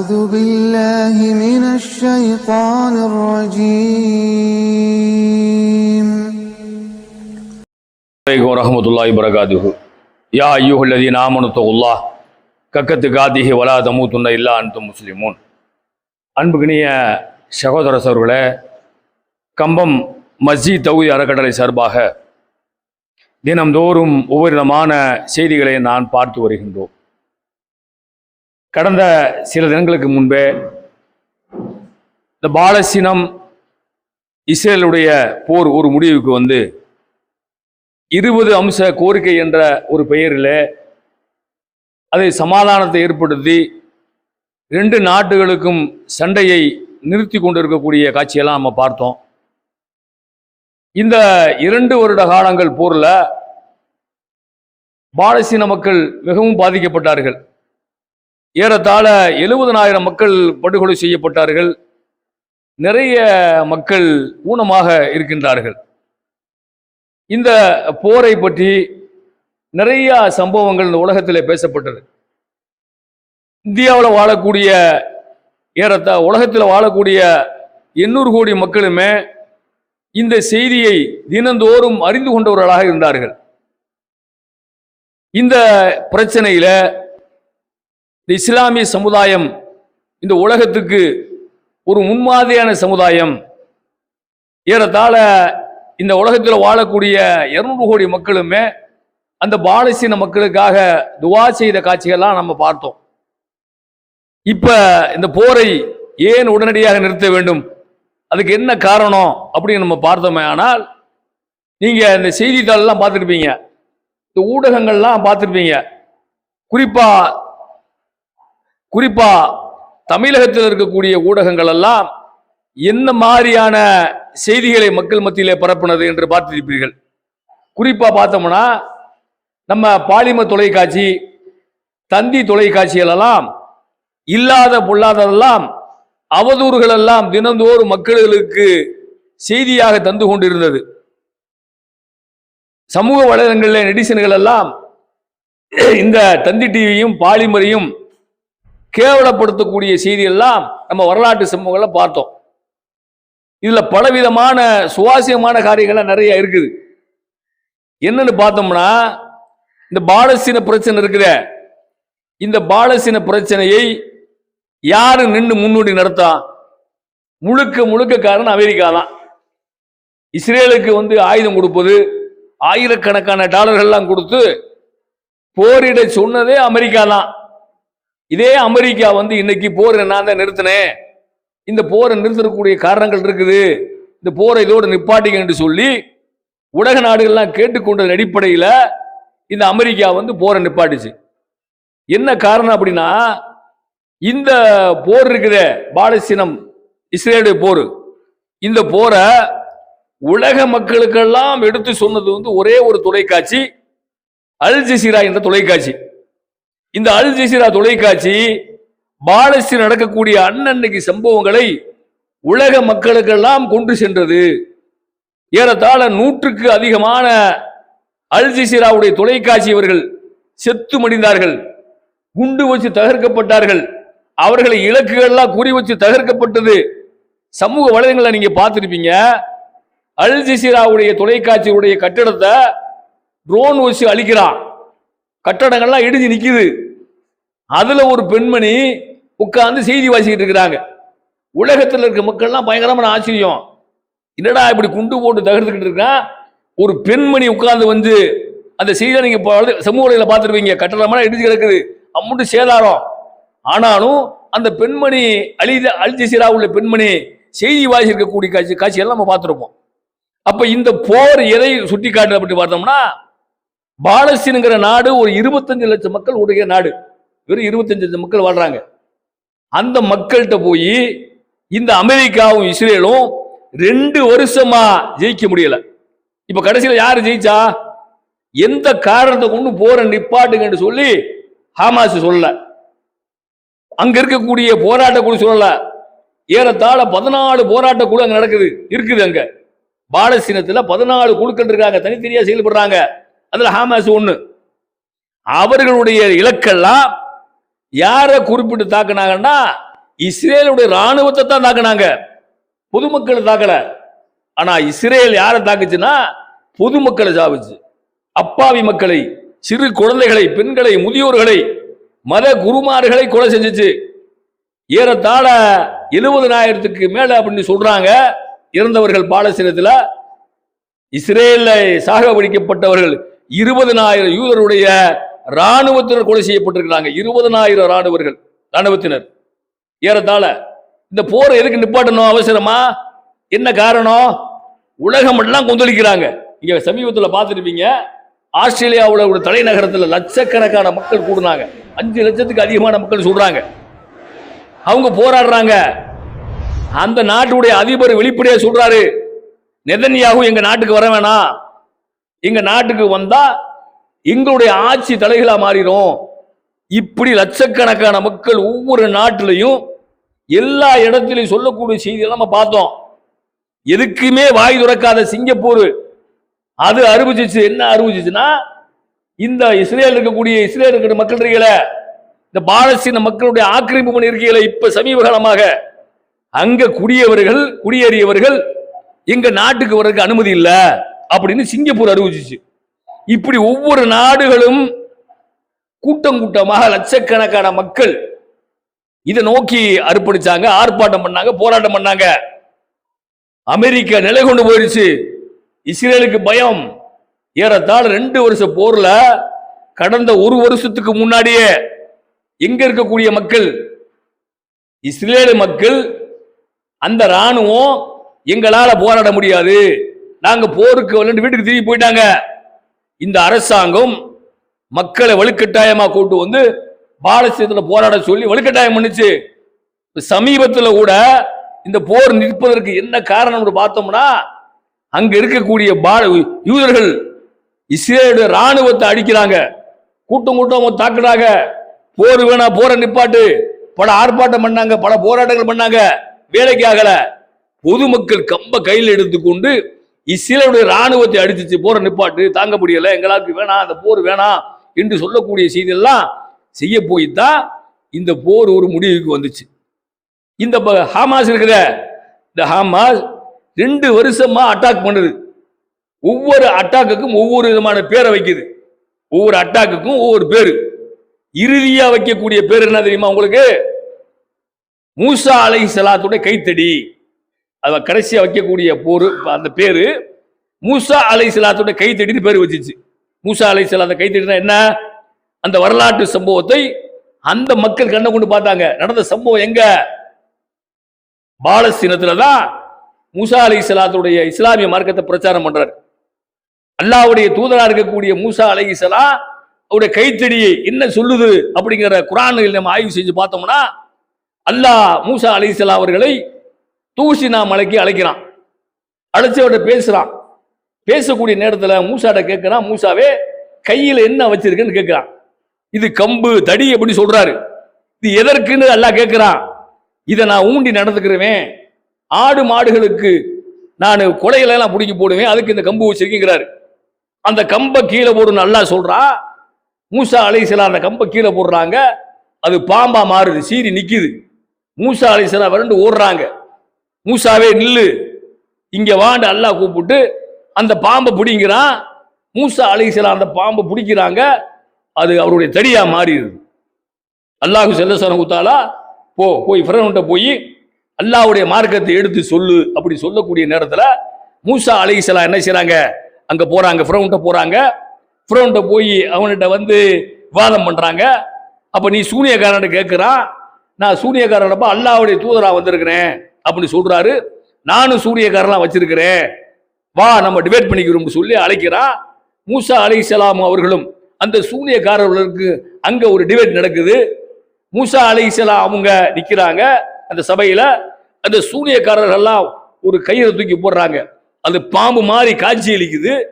أعوذ بالله من الشيطان الرجيم عليكم ورحمة الله وبركاته يا أيها الذين آمنوا اتقوا الله கக்கத்து காதிஹி வலா தமூத்துன்ன இல்லா அன்து முஸ்லிமூன் அன்புகினிய சகோதர சோர்களே கம்பம் மஸ்ஜித் தகுதி அறக்கட்டளை சார்பாக தினம்தோறும் ஒவ்வொரு விதமான செய்திகளை நான் பார்த்து வருகின்றோம் கடந்த சில தினங்களுக்கு முன்பே இந்த பாலஸ்தீனம் இஸ்ரேலுடைய போர் ஒரு முடிவுக்கு வந்து இருபது அம்ச கோரிக்கை என்ற ஒரு பெயரில் அதை சமாதானத்தை ஏற்படுத்தி ரெண்டு நாட்டுகளுக்கும் சண்டையை நிறுத்தி கொண்டிருக்கக்கூடிய காட்சியெல்லாம் நம்ம பார்த்தோம். இந்த இரண்டு வருட காலங்கள் போரில் பாலஸ்தீன மக்கள் மிகவும் பாதிக்கப்பட்டார்கள். ஏறத்தாழ எழுபதனாயிரம் மக்கள் படுகொலை செய்யப்பட்டார்கள். நிறைய மக்கள் ஊனமாக இருக்கின்றார்கள். இந்த போரை பற்றி நிறைய சம்பவங்கள் இந்த உலகத்தில் பேசப்பட்டது. இந்தியாவில் வாழக்கூடிய ஏறத்தா உலகத்தில் வாழக்கூடிய எண்ணூறு கோடி மக்களுமே இந்த செய்தியை தினந்தோறும் அறிந்து கொண்டவர்களாக இருந்தார்கள். இந்த பிரச்சனையில் இந்த இஸ்லாமிய சமுதாயம் இந்த உலகத்துக்கு ஒரு முன்மாதிரியான சமுதாயம். ஏறத்தாழ இந்த உலகத்தில் வாழக்கூடிய இருநூறு கோடி மக்களுமே அந்த பாலஸ்தீன மக்களுக்காக துவா செய்த காட்சிகள்லாம் நம்ம பார்த்தோம். இப்போ இந்த போரை ஏன் உடனடியாக நிறுத்த வேண்டும்? அதுக்கு என்ன காரணம் அப்படின்னு நம்ம பார்த்தோமே. ஆனால் நீங்கள் இந்த செய்தித்தாளெல்லாம் பார்த்துருப்பீங்க. இந்த ஊடகங்கள்லாம் பார்த்துருப்பீங்க. குறிப்பாக குறிப்பா தமிழகத்தில் இருக்கக்கூடிய ஊடகங்கள் எல்லாம் என்ன மாதிரியான செய்திகளை மக்கள் மத்தியிலே பரப்புனது என்று பார்த்திருப்பீர்கள். குறிப்பா பார்த்தோம்னா நம்ம பாலிம தொலைக்காட்சி தந்தி தொலைக்காட்சிகளெல்லாம் இல்லாத பொல்லாததெல்லாம் அவதூறுகள் எல்லாம் தினந்தோறும் மக்களுக்கு செய்தியாக தந்து கொண்டிருந்தது. சமூக வலைதளங்களில் நெடிசன்கள் எல்லாம் இந்த தந்தி டிவியும் பாலிமரையும் கேவலப்படுத்தக்கூடிய செய்தியெல்லாம் நம்ம வரலாற்று சம்பவங்களை பார்த்தோம். இதில் பலவிதமான சுவாசியமான காரியங்கள்லாம் நிறைய இருக்குது. என்னன்னு பார்த்தோம்னா இந்த பாலஸ்தீன பிரச்சனை இருக்குத. இந்த பாலஸ்தீன பிரச்சனையை யாரு நின்று முன்னோடி நடத்தா? முழுக்க முழுக்க காரணம் அமெரிக்கா தான். இஸ்ரேலுக்கு வந்து ஆயுதம் கொடுப்பது ஆயிரக்கணக்கான டாலர்கள்லாம் கொடுத்து போரிட சொன்னதே அமெரிக்கா தான். இதே அமெரிக்கா வந்து இன்னைக்கு போர் நான் தான் நிறுத்தினேன். இந்த போரை நிறுத்தக்கூடிய காரணங்கள் இருக்குது. இந்த போரை இதோடு நிப்பாட்டிங்க என்று சொல்லி உலக நாடுகள்லாம் கேட்டுக்கொண்டதன் அடிப்படையில் இந்த அமெரிக்கா வந்து போரை நிப்பாட்டுச்சு. என்ன காரணம் அப்படின்னா இந்த போர் இருக்குதே. பாலஸ்தீனம் இஸ்ரேலுடைய போர். இந்த போரை உலக மக்களுக்கெல்லாம் எடுத்து சொன்னது வந்து ஒரே ஒரு தொலைக்காட்சி அல் ஜசீரா என்ற தொலைக்காட்சி. இந்த அல் ஜசீரா தொலைக்காட்சி பாலஸ்தீன் நடக்கக்கூடிய அன்னன்னைக்கு சம்பவங்களை உலக மக்களுக்கெல்லாம் கொண்டு சென்றது. ஏறத்தாழ நூற்றுக்கு அதிகமான அல் ஜசீராவுடைய தொலைக்காட்சி இவர்கள் செத்து மடிந்தார்கள் குண்டு வச்சு தகர்க்கப்பட்டார்கள். அவர்களை இலக்குகள்லாம் குறி வச்சு தகர்க்கப்பட்டது. சமூக வலைதளங்களை நீங்க பார்த்துருப்பீங்க. அல் ஜசீராவுடைய தொலைக்காட்சியுடைய கட்டிடத்தை ட்ரோன் வச்சு அழிக்கிறான். கட்டடங்கள்லாம் இடிஞ்சு நிற்கிது அதில் ஒரு பெண்மணி உட்கார்ந்து செய்தி வாசிக்கிட்டு இருக்கிறாங்க. உலகத்தில் இருக்க மக்கள்லாம் பயங்கரமான ஆச்சரியம். என்னடா இப்படி குண்டு போட்டு தகர்த்துக்கிட்டு இருக்கான் ஒரு பெண்மணி உட்கார்ந்து வந்து அந்த செய்தியை நீங்கள் போகிறது சமூக வலையில பார்த்துருவீங்க கட்டடமெல்லாம் இடிஞ்சு கிடக்குது. அம்முட்டு சேதாரம். ஆனாலும் அந்த பெண்மணி அலித அல்ஜசீரா உள்ள பெண்மணி செய்தி வாசிக்கக்கூடிய காட்சி காட்சியெல்லாம் நம்ம பார்த்துருப்போம். அப்போ இந்த போர் எதை சுட்டி காட்டுறப்பட்டு அப்படி பார்த்தோம்னா பாலஸ்தீனுங்கிற நாடு ஒரு இருபத்தஞ்சு லட்சம் மக்கள் உடைய நாடு. வெறும் இருபத்தஞ்சு லட்சம் மக்கள் வாழ்றாங்க. அந்த மக்கள்கிட்ட போய் இந்த அமெரிக்காவும் இஸ்ரேலும் ரெண்டு வருஷமா ஜெயிக்க முடியல. இப்ப கடைசியில யாரு ஜெயிச்சா? எந்த காரணத்தை கொண்டு போற நிப்பாட்டுங்கன்னு சொல்லி ஹமாஸ் சொல்லல. அங்க இருக்கக்கூடிய போராட்ட குழு சொல்லல. ஏறத்தாழ பதினாலு போராட்ட குழு அங்க நடக்குது இருக்குது அங்க. பாலஸ்தீனத்துல பதினாலு குழுக்கள் இருக்காங்க தனித்தனியா செயல்படுறாங்க. அதுல ஹாமாஸ் ஒண்ணு. அவர்களுடைய இலக்கெல்லாம் யாரை குறிப்பிட்டு தாக்குனாங்கன்னா இஸ்ரேலுடைய ராணுவத்தை தான் தாக்குனாங்க. பொதுமக்களை தாக்கல. ஆனா இஸ்ரேல் யாரை தாக்குச்சுன்னா பொதுமக்களை சாவுச்சு. அப்பாவி மக்களை சிறு குழந்தைகளை பெண்களை முதியோர்களை மத குருமார்களை கொலை செஞ்சுச்சு. ஏறத்தாழ எழுபதனாயிரத்துக்கு மேல அப்படின்னு சொல்றாங்க இறந்தவர்கள் பாலஸ்தீனத்துல. இஸ்ரேலில் சாகடிக்கப்பட்டவர்கள் இருபதனாயிரம் யூதருடைய ராணுவத்தினர் கொலை செய்யப்பட்டிருக்கிறாங்க. இருபதனாயிரம் ராணுவர்கள் ராணுவத்தினர் ஏறத்தாழ இந்த போரை எதுக்கு நிப்பாட்டணும் அவசரமா? என்ன காரணம்? உலகம் எல்லாம் கொந்தளிக்கிறாங்க. இங்க சமீபத்தில் பார்த்துருப்பீங்க. ஆஸ்திரேலியாவில் ஒரு தலைநகரத்தில் லட்சக்கணக்கான மக்கள் கூடுனாங்க. அஞ்சு லட்சத்துக்கு அதிகமான மக்கள் சொல்றாங்க. அவங்க போராடுறாங்க. அந்த நாட்டுடைய அதிபர் வெளிப்படையாக சொல்றாரு. நெதன்யாவும் எங்க நாட்டுக்கு வர வேணாம். எங்க நாட்டுக்கு வந்தா எங்களுடைய ஆட்சி தலைகளா மாறிடும் இப்படி லட்சக்கணக்கான மக்கள் ஒவ்வொரு நாட்டிலையும் எல்லா இடத்திலையும் சொல்லக்கூடிய செய்தியை நம்ம பார்த்தோம். எதுக்குமே வாய் துறக்காத சிங்கப்பூர். அது அறிவிச்சிச்சு என்ன அறிவிச்சிச்சுன்னா இந்த இஸ்ரேல் இருக்கக்கூடிய இஸ்ரேல் இருக்கிற மக்கள் இருக்கல இந்த பாலஸ்தீன மக்களுடைய ஆக்கிரமிப்பு பண்ணி இப்ப சமீப காலமாக அங்க குடியவர்கள் குடியேறியவர்கள் எங்க நாட்டுக்கு வர்றதுக்கு அனுமதி இல்லை. அப்படின்னு சிங்கப்பூர் அறிவிச்சிச்சு. இப்படி ஒவ்வொரு நாடுகளும் கூட்டம் கூட்டமாக லட்சக்கணக்கான மக்கள் இதை நோக்கி அர்ப்பணிச்சாங்க ஆர்ப்பாட்டம் பண்ணாங்க போராட்டம் பண்ணாங்க. அமெரிக்கா நிலை கொண்டு போயிருச்சு இஸ்ரேலுக்கு பயம். ஏறத்தாழ ரெண்டு வருஷ போர்ல கடந்த ஒரு வருஷத்துக்கு முன்னாடியே எங்க இருக்கக்கூடிய மக்கள்? இஸ்ரேல் மக்கள் அந்த ராணுவம் எங்களால போராட முடியாது. நாங்க போருக்கு வரலன்னு வீட்டுக்கு திரும்பி போயிட்டாங்க. இந்த அரசாங்கம் மக்களை வலுக்கட்டாயமா கூட்டு வந்து பாலஸ்தீனத்துல போராட சொல்லி வலுக்கட்டாயம் பண்ணுச்சு. சமீபத்தில் சமீபத்துல கூட இந்த போர் நிற்பதற்கு என்ன காரணம்னு பார்த்தோம்னா அங்க இருக்கக்கூடிய பால யூதர்கள் இஸ்ரேலுடைய ராணுவத்தை அடிக்கிறாங்க. கூட்டம் கூட்டம் தாக்குறாங்க. போர் வேணா போரை நிப்பாட்டு. பல ஆர்ப்பாட்டம் பண்ணாங்க பல போராட்டங்கள் பண்ணாங்க. வேலைக்கு ஆகல. பொதுமக்கள் கம்ப கையில் எடுத்துக்கொண்டு இஸ்ரேலுடைய ராணுவத்தை அடிச்சிச்சு போரை நிப்பாட்டு தாங்க முடியல எங்களுக்கு வேணாம் அந்த போர் வேணாம் என்று சொல்லக்கூடிய செய்தியெல்லாம் செய்ய போய்தான் இந்த போர் ஒரு முடிவுக்கு வந்துச்சு. இந்த ப- ஹமாஸ் இருக்கிற இந்த ஹமாஸ் ரெண்டு வருஷமா அட்டாக் பண்ணுது. ஒவ்வொரு அட்டாக்குக்கும் ஒவ்வொரு விதமான பேரை வைக்குது. ஒவ்வொரு அட்டாக்குக்கும் ஒவ்வொரு பேர். இறுதியா வைக்கக்கூடிய பேர் என்ன தெரியுமா உங்களுக்கு? மூசா அலை சலாத்துடைய கைத்தடி. அத கடைசியாக வைக்கக்கூடிய போர் அந்த பேர் மூசா அலை சலாத்துடைய கைத்தடின்னு பேர் வச்சிச்சு. மூசா அலை அந்த கைத்தடினா என்ன? அந்த வரலாற்று சம்பவத்தை அந்த மக்கள் கண்ணை கொண்டு பார்த்தாங்க. நடந்த சம்பவம் எங்க? பாலஸ்தீனத்துல தான் மூசா அலை இஸ்லாத்துடைய இஸ்லாமிய மார்க்கத்தை பிரச்சாரம் பண்றாரு. அல்லாஹ்வுடைய தூதரா இருக்கக்கூடிய மூசா அலை இஸ்லா அவருடைய கைத்தடியை என்ன சொல்லுது அப்படிங்கிற குரானில் நம்ம ஆய்வு செஞ்சு பார்த்தோம்னா அல்லாஹ் மூசா அலைஹிஸ்ஸலாம் அவர்களை தூசினா மலைக்கு அழைக்கிறான். அழைச்சு அவர்கிட்ட பேசக்கூடிய நேரத்தில் மூசாட்ட கேட்குறான் மூசாவே கையில் என்ன வச்சிருக்குன்னு கேட்குறான் இது கம்பு தடி அப்படி சொல்கிறாரு இது எதற்குன்னு எல்லாம் கேட்குறான் இதை நான் ஊண்டி நடந்துக்கிறவேன். ஆடு மாடுகளுக்கு நான் கொலைகளை பிடிக்கி போடுவேன். அதுக்கு இந்த கம்பு வச்சிருக்கீங்கிறாரு. அந்த கம்பை கீழே போடுன்னு நல்லா சொல்கிறா மூசா அலைசலா அந்த கம்பை கீழே போடுறாங்க. அது பாம்பா மாறுது. சீறி நிற்கிது மூசா அலைசலா விரண்டு ஓடுறாங்க. மூசாவே நில்லு. இங்கே வாண்டு அல்லாஹ் கூப்பிட்டு அந்த பாம்பை பிடிங்கிறான். மூசா அலைசலா அந்த பாம்பை பிடிக்கிறாங்க. அது அவருடைய தடியாக மாறிடுது. அல்லாஹு செல்லசன கூத்தாலா போ போய் ஃபிரௌன்ட்ட போய் அல்லாவுடைய மார்க்கத்தை எடுத்து சொல்லு அப்படி சொல்லக்கூடிய நேரத்தில் மூசா அலைசலா என்ன செய்கிறாங்க அங்கே போகிறாங்க ஃபிரௌன்ட்ட போகிறாங்க ஃபிரௌன்ட்ட போய் அவன்கிட்ட வந்து விவாதம் பண்ணுறாங்க அப்போ நீ சூனியக்காரன் கேட்குறான் நான் சூனியக்காரனப்ப அல்லாவுடைய தூதராக வந்திருக்கிறேன். அப்படின்னு சொல்றாரு. நானும் சூரியக்காரெல்லாம் வச்சிருக்கிறேன். வா நம்ம டிபேட் பண்ணிக்கிறோம்னு சொல்லி அழைக்கிறான் மூசா அலைஹிஸ்ஸலாம் அவர்களும் அந்த சூனியக்காரர்களுக்கு அங்க ஒரு டிபேட் நடக்குது. மூசா அலைஹிஸ்ஸலாம் அவங்க நிற்கிறாங்க அந்த சபையில. அந்த சூரியக்காரர்கள்லாம் ஒரு கயிறை தூக்கி போடுறாங்க. அது பாம்பு மாதிரி காட்சி அளிக்குது.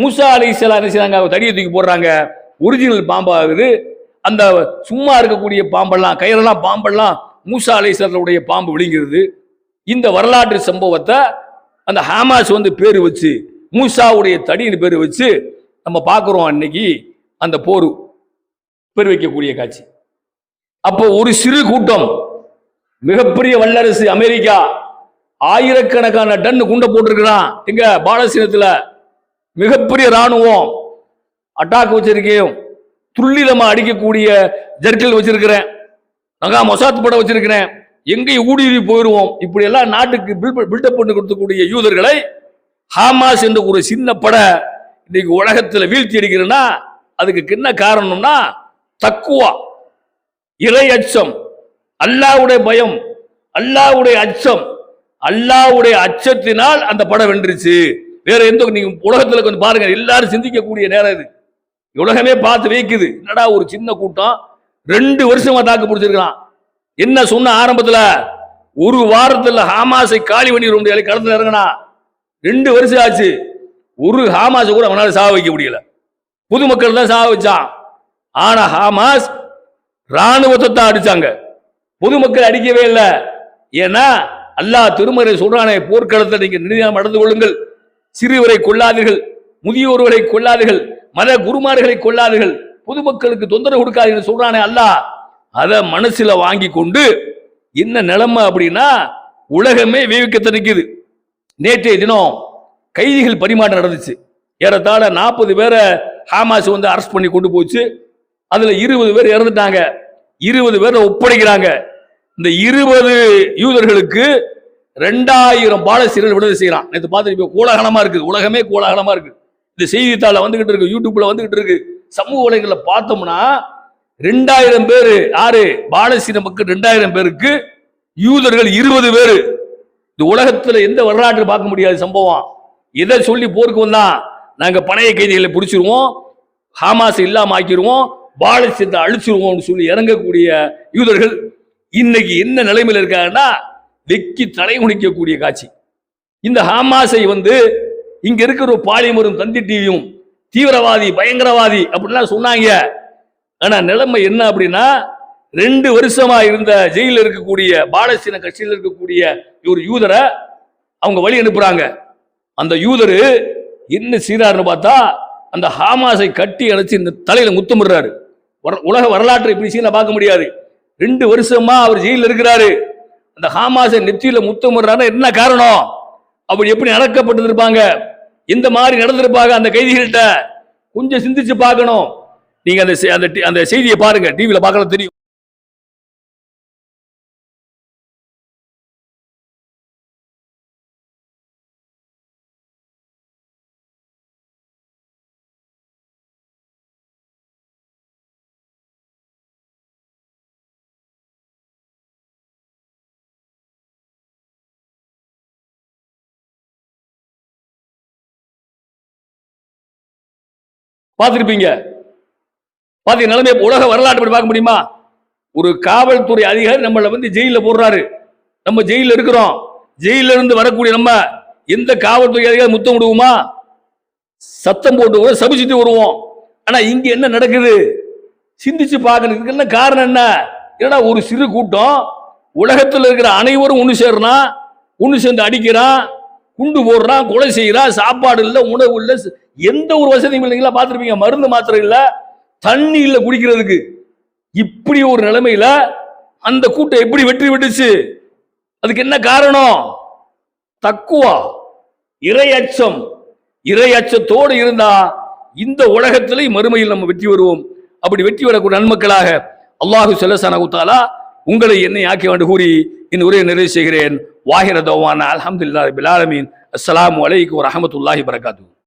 மூசா அலைஹிஸ்ஸலாம் என்ன செய்றாங்க? அவங்க தடியை தூக்கி போடுறாங்க. ஒரிஜினல் பாம்பாகுது. அந்த சும்மா இருக்கக்கூடிய பாம்பெல்லாம் கயிறெல்லாம் பாம்பெல்லாம் மூசா அலைஹிஸ்ஸலாத்துடைய பாம்பு விழுங்கிறது. இந்த வரலாற்று சம்பவத்தை அந்த ஹாமாஸ் வந்து பேர் வச்சு மூசாவுடைய தடின்னு பேர் வச்சு நம்ம பார்க்குறோம் அன்னைக்கு அந்த போர் பேர் வைக்கக்கூடிய காட்சி. அப்போ ஒரு சிறு கூட்டம் மிகப்பெரிய வல்லரசு அமெரிக்கா ஆயிரக்கணக்கான டன் குண்டை போட்டிருக்கிறான். எங்க பாலஸ்தீனத்துல மிகப்பெரிய ராணுவம் அட்டாக் வச்சிருக்கேன். துல்லிதமாக அடிக்கக்கூடிய ஜர்க்கில் வச்சிருக்கிறேன். நாங்கள் மொசாத் படம் வச்சிருக்கிறேன். எங்கேயும் ஊடுருவி போயிடுவோம் இப்படி எல்லாம் நாட்டுக்கு பில்டப் பண்ணி கொடுத்தக்கூடிய யூதர்களை ஹாமாஸ் என்ற ஒரு சின்ன பட இன்னைக்கு உலகத்தில் வீழ்த்தி அடிக்கிறேன்னா அதுக்கு என்ன காரணம்னா தக்குவா இறை அச்சம் அல்லாவுடைய பயம் அல்லாவுடைய அச்சம் அல்லாவுடைய அச்சத்தினால் அந்த படம் வென்றுச்சு. வேற எந்த நீங்க உலகத்துல கொஞ்சம் பாருங்க எல்லாரும் சிந்திக்கக்கூடிய நேரம் இது. உலகமே பார்த்து வைக்குது என்னடா ஒரு சின்ன கூட்டம் ரெண்டு வருஷமா தாக்கு பிடிச்சிருக்கான் என்ன சொன்ன ஆரம்பத்துல? ஒரு வாரத்துல ஹாமாஸை காலி பண்ணி முடியல கடந்து இறங்கினா. ரெண்டு வருஷம் ஆச்சு. ஒரு ஹாமாஸை கூட அவனால சாக வைக்க முடியல. பொதுமக்கள் தான் சாக வச்சான். ஆனா ஹாமாஸ் ராணுவத்தை தான் அடிச்சாங்க பொதுமக்கள் அடிக்கவே இல்லை. ஏன்னா அல்லாஹ் திருமறை சொல்றானே போர்க்களத்தை நீங்க நிதானம் நடந்து கொள்ளுங்கள். சிறுவரை கொள்ளாதீர்கள் முதியோர்களை கொள்ளாதீர்கள் மத குருமார்களை கொள்ளாதீர்கள் பொதுமக்களுக்கு தொந்தரவு கொடுக்காதுன்னு சொல்றானே அல்லா. அதை மனசுல வாங்கி கொண்டு என்ன நிலைமை அப்படின்னா உலகமே வேவிக்கத்தை நிற்குது நேற்றைய தினம் கைதிகள் பரிமாற்றம் நடந்துச்சு. ஏறத்தாழ நாற்பது பேரை ஹாமாஸ் வந்து அரெஸ்ட் பண்ணி கொண்டு போச்சு. அதுல இருபது பேர் இறந்துட்டாங்க. இருபது பேரை ஒப்படைக்கிறாங்க. இந்த இருபது யூதர்களுக்கு ரெண்டாயிரம் பாலஸ்தீனர்கள் விடுதலை செய்யறான். நேற்று பார்த்து கோலாகலமா இருக்குது. உலகமே கோலாகலமா இருக்கு இந்த செய்தித்தாள வந்துகிட்டு இருக்கு யூடியூப்ல வந்துகிட்டு இருக்கு. சமூக வலைகள்ல பார்த்தோம்னா ரெண்டாயிரம் பேர் யாரு? பாலசீன மக்கள் ரெண்டாயிரம் பேருக்கு யூதர்கள் இருபது பேர். இந்த உலகத்துல எந்த வரலாற்று பார்க்க முடியாது சம்பவம். எதை சொல்லி போருக்கு வந்தா நாங்க பணைய கைதிகளை பிடிச்சிருவோம் ஹாமாஸ் இல்லாம ஆக்கிடுவோம் பாலஸ்தீனத்தை அழிச்சிருவோம்னு சொல்லி இறங்கக்கூடிய யூதர்கள் இன்னைக்கு என்ன நிலைமையில இருக்காங்கன்னா வெக்கி தலை குடிக்கக்கூடிய காட்சி. இந்த ஹாமாஸை வந்து இங்க இருக்கிற ஒரு பாலிமரும் தந்தி டிவியும் தீவிரவாதி பயங்கரவாதி அப்படின்லாம் சொன்னாங்க. ஆனா நிலைமை என்ன அப்படின்னா ரெண்டு வருஷமா இருந்த ஜெயில இருக்கக்கூடிய பாலஸ்தீன கட்சியில் இருக்கக்கூடிய ஒரு யூதரை அவங்க வழி அனுப்புறாங்க. அந்த யூதரு என்ன செய்றாருன்னு பார்த்தா அந்த ஹாமாஸை கட்டி அணைச்சி இந்த தலையில முத்தமிடுறாரு. வர- உலக வரலாற்றை இப்படி சீன பார்க்க முடியாது. ரெண்டு வருஷமா அவர் ஜெயிலில் இருக்கிறாரு. அந்த ஹாமாஸை நெத்தியில முத்தமிடுறாருன்னா என்ன காரணம்? அப்படி எப்படி அடக்கப்பட்டிருப்பாங்க இந்த மாதிரி நடந்திருப்பாங்க அந்த கைதிகள்கிட்ட. கொஞ்சம் சிந்திச்சு பார்க்கணும். நீங்க அந்த அந்த டி- அந்த செய்தியை பாருங்க. டிவியில பார்க்கலாம் தெரியும். பார்த்துருப்பீங்க. பாத்தீங்க நிலைமை உலக வரலாற்று படி பார்க்க முடியுமா? ஒரு காவல்துறை அதிகாரி நம்மளை வந்து ஜெயில போடுறாரு. நம்ம ஜெயில இருக்கிறோம். ஜெயில இருந்து வரக்கூடிய நம்ம எந்த காவல்துறை அதிகாரி முத்தம் விடுவோமா சத்தம் போட்டு கூட சபிச்சுட்டு வருவோம். ஆனா இங்க என்ன நடக்குது? சிந்திச்சு பார்க்கறதுக்கு என்ன காரணம் என்ன? ஏன்னா ஒரு சிறு கூட்டம்? உலகத்தில் இருக்கிற அனைவரும் ஒன்று சேர்றான் ஒன்று சேர்ந்து அடிக்கிறான்? குண்டு போடுறான் கொலை செய்கிறான் சாப்பாடு இல்லை உணவு இல்லை எந்த ஒரு வசதியும் இல்லைங்களா பார்த்துருப்பீங்க மருந்து மாத்திரை இல்லை தண்ணி இல்லை குடிக்கிறதுக்கு. இப்படி ஒரு நிலைமையில அந்த கூட்டம் எப்படி வெற்றி பெற்றுச்சு? அதுக்கு என்ன காரணம்? தக்குவா இறை அச்சம். இறை அச்சத்தோடு இருந்தா இந்த உலகத்திலே மறுமையில் நம்ம வெற்றி வருவோம். அப்படி வெற்றி வரக்கூடிய நன்மக்களாக அல்லாஹு செல்லசான தாலா உங்களை என்னை ஆக்கி வேண்டு கூறி இந்த உரையை நிறைவு செய்கிறேன். வாஹிர தவான அல்ஹம்துலில்லாஹி பில் ஆலமீன் அஸ்ஸலாமு அலைக்கும் வரஹ்மத்துல்லாஹி வரகாத்துஹு